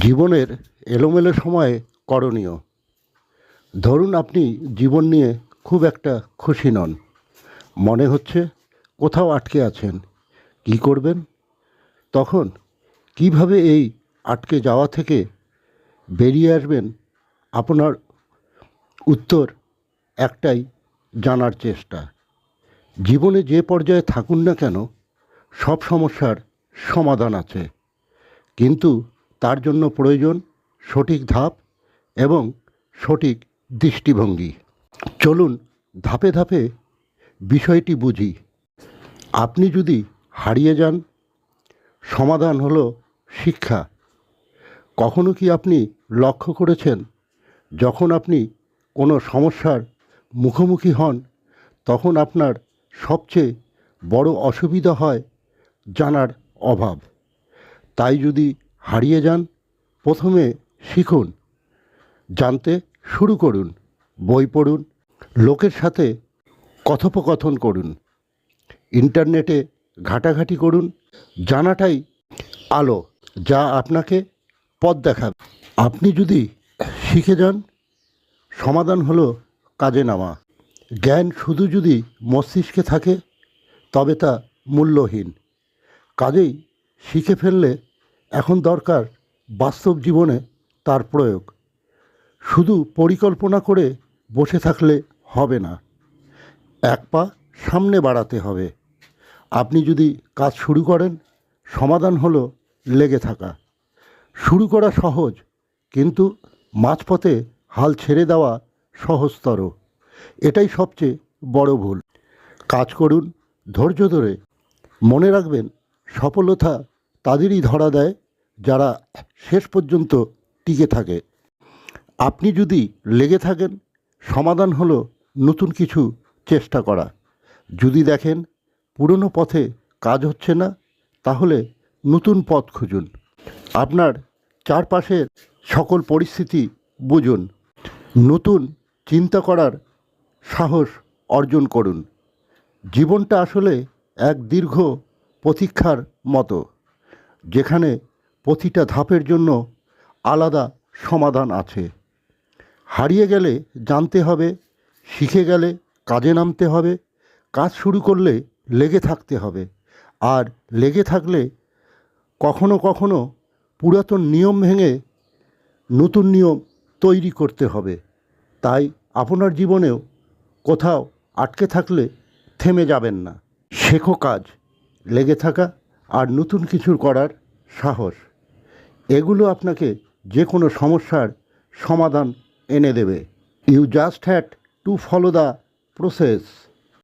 জীবনের এলোমেলো সময়ে করণীয়। ধরুন আপনি জীবন নিয়ে খুব একটা খুশি নন। মনে হচ্ছে কোথাও আটকে আছেন। কী করবেন? তখন কীভাবে এই আটকে যাওয়া থেকে বেরিয়ে আসবেন? আপনার উত্তর একটাই জানার চেষ্টা। জীবনে যে পর্যায়ে থাকুন না কেন, সব সমস্যার সমাধান আছে। কিন্তু তার জন্য প্রয়োজন সঠিক ধাপ এবং সঠিক দৃষ্টিভঙ্গি। চলুন ধাপে ধাপে বিষয়টি বুঝি। আপনি যদি হারিয়ে যান, সমাধান হলো শিক্ষা। কখনো কি আপনি লক্ষ্য করেছেন, যখন আপনি কোনো সমস্যার মুখোমুখি হন, তখন আপনার সবচেয়ে বড় অসুবিধা হয় জানার অভাব। তাই যদি হারিয়ে যান, প্রথমে শিখুন, জানতে শুরু করুন, বই পড়ুন, লোকের সাথে কথোপকথন করুন, ইন্টারনেটে ঘাটাঘাটি করুন, জানাটাই আলো যা আপনাকে পথ দেখাবে। আপনি যদি শিখে যান, সমাধান হলো কাজে নামা। জ্ঞান শুধু যদি মস্তিষ্কে থাকে, তবে তা মূল্যহীন। কাজেই শিখে ফেললে এখন দরকার বাস্তব জীবনে তার প্রয়োগ। শুধু পরিকল্পনা করে বসে থাকলে হবে না। এক পা সামনে বাড়াতে হবে। আপনি যদি কাজ শুরু করেন, সমাধান হলো লেগে থাকা। শুরু করা সহজ, কিন্তু মাঝপথে হাল ছেড়ে দেওয়া সহজতর। এটাই সবচেয়ে বড় ভুল। কাজ করুন ধৈর্য ধরে। মনে রাখবেন সফলতা তাদেরই ধরা দেয় যারা শেষ পর্যন্ত টিকে থাকে। আপনি যদি লেগে থাকেন, সমাধান হলো নতুন কিছু চেষ্টা করা। যদি দেখেন পুরনো পথে কাজ হচ্ছে না, তাহলে নতুন পথ খুঁজুন। আপনার চারপাশের সকল পরিস্থিতি বুঝুন। নতুন চিন্তা করার সাহস অর্জন করুন। জীবনটা আসলে এক দীর্ঘ প্রতীক্ষার মতো। যেখানে প্রতিটা ধাপের জন্য আলাদা সমাধান আছে। হারিয়ে গেলে জানতে হবে, শিখে গেলে কাজে নামতে হবে, কাজ শুরু করলে লেগে থাকতে হবে। আর লেগে থাকলে কখনো কখনো পুরাতন নিয়ম ভেঙে নতুন নিয়ম তৈরি করতে হবে। তাই আপনার জীবনেও কোথাও আটকে থাকলে থেমে যাবেন না। শেখো কাজ, লেগে থাকা আর নতুন কিছু করার সাহস। এগুলো আপনাকে যে কোনো সমস্যার সমাধান এনে দেবে। You just had to follow the process